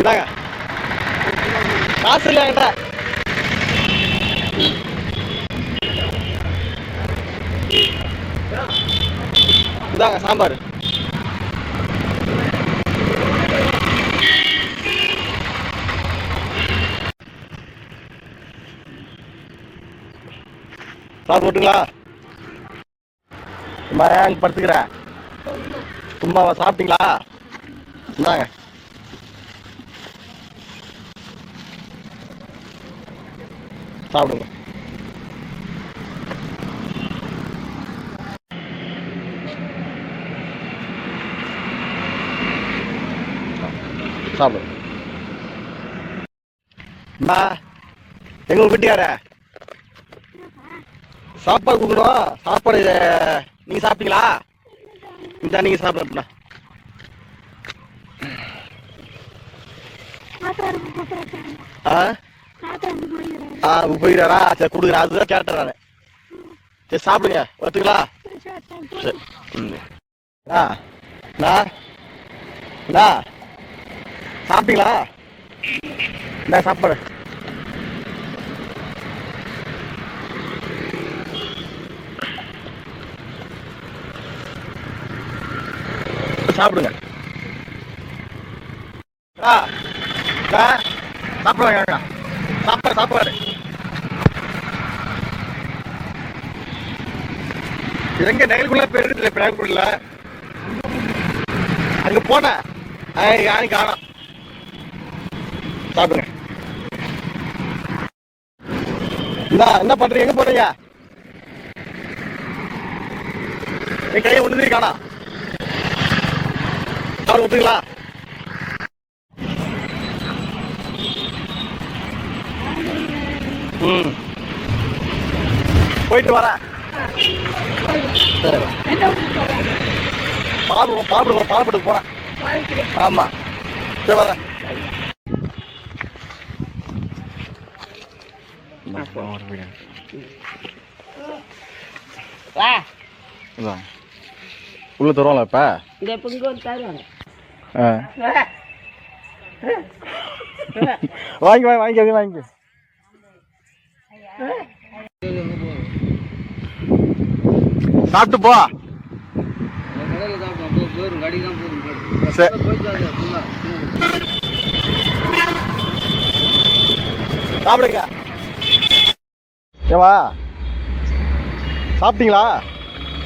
இந்தாங்க. காசு இல்லை என்கிட்ட இந்தாங்க சாம்பார். சார் போட்டுங்களா சும்மா படுத்துக்கிறேன் சும்மாவா சாப்பிட்டீங்களா? இந்தாங்க. சாப்பிடுங்க. சாப்பிடுங்க. எங்க உங்க வீட்டுக்கார சாப்பாடு கொடுக்கணும். சாப்பாடு நீங்க சாப்பிட்டீங்களா? இந்த நீங்க சாப்பிடுறா ஆ? ஆ போயிடாரா சரி கொடுக்குறேன். அதுதான் கேட்டேன் நான். சரி சாப்பிடுங்க. ஒத்துங்களா சரி. ம். ஆ அண்ணா அண்ணா சாப்பிட்டீங்களா? நான் சாப்பாடு. சாப்பிடுங்க. ஆ ஆ சாப்பிடுங்க சாப்பாடு சாப்பாடு. எங்க நெகலுக்குள்ள போயிருக்குல்ல பிராங்குள்ள அங்க போன. ஐய் யாரும் சாப்பிடுங்க. என்ன என்ன பண்றீங்க? எங்க போறீங்க? என் கையை ஒன்று காணா அவர் ஒத்துக்கலாம் ம் போயிட்டு வரேன். சரி பால் பால் பால்பட்டு போறேன். ஆமா. சரி வரேன் வா. உள்ள தருவாங்களா இப்ப. வாங்கி வாங்கி வாங்கி வாங்கி. சாப்பிட்டு போ. சரி சாப்பிடுங்க. ஏவா. சாப்பிட்டீங்களா?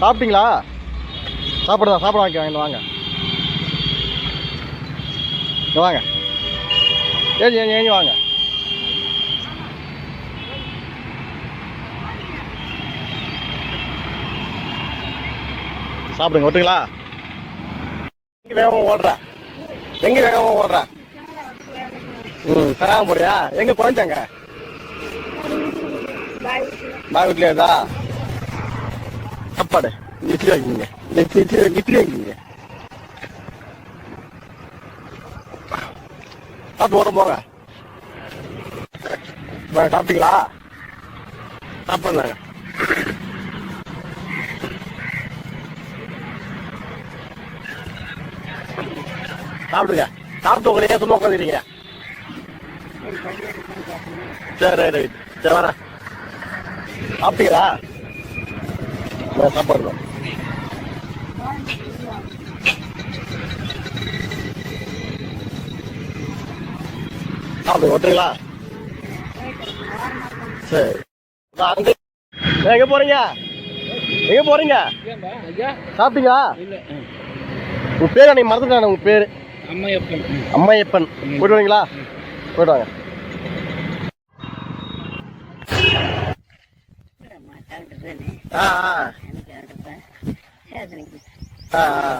சாப்பிட்டீங்களா? சாப்பிடுதா சாப்பிட வாங்க வாங்க வாங்க. வாங்க. ஏஞ்சி ஏஞ்சி ஏஞ்சி வாங்க. சாப்பிடுங்க ஓட்டுங்களா எங்க வேகமா ஓடுற? எங்க வேகமா ஓடுற? ம் தராம போறியா? எங்க குறைஞ்சாங்க? பாய் வீட்லயே இருந்தா சாப்பாடு இட்லி வாங்கிங்க இட்லி இட்லி இட்லி வாங்கிங்க சாப்பிட்டு ஓட போங்க சாப்பிட்டீங்களா? சாப்பிட்றாங்க சாப்பிடுங்க. சாப்பிட்டு உங்களை சும்மா உட்காந்துருக்கீங்க சரி ரைட் ரைட். சரி வரேன். சாப்பிட்டீங்களா? நான் சாப்பிடுறோம் சாப்பிடுங்க ஒட்டுங்களா சரி. அங்க எங்க போறீங்க? எங்க போறீங்க? சாப்பிட்டீங்களா? உங்க பேர் அன்னைக்கு மறந்துட்டேன் உங்க பேர்? அம்மையப்பன் அம்மையப்பன் போயிட்டு வரீங்களா போயிட்டு வாங்க ஆ ஆ ஆ ஆ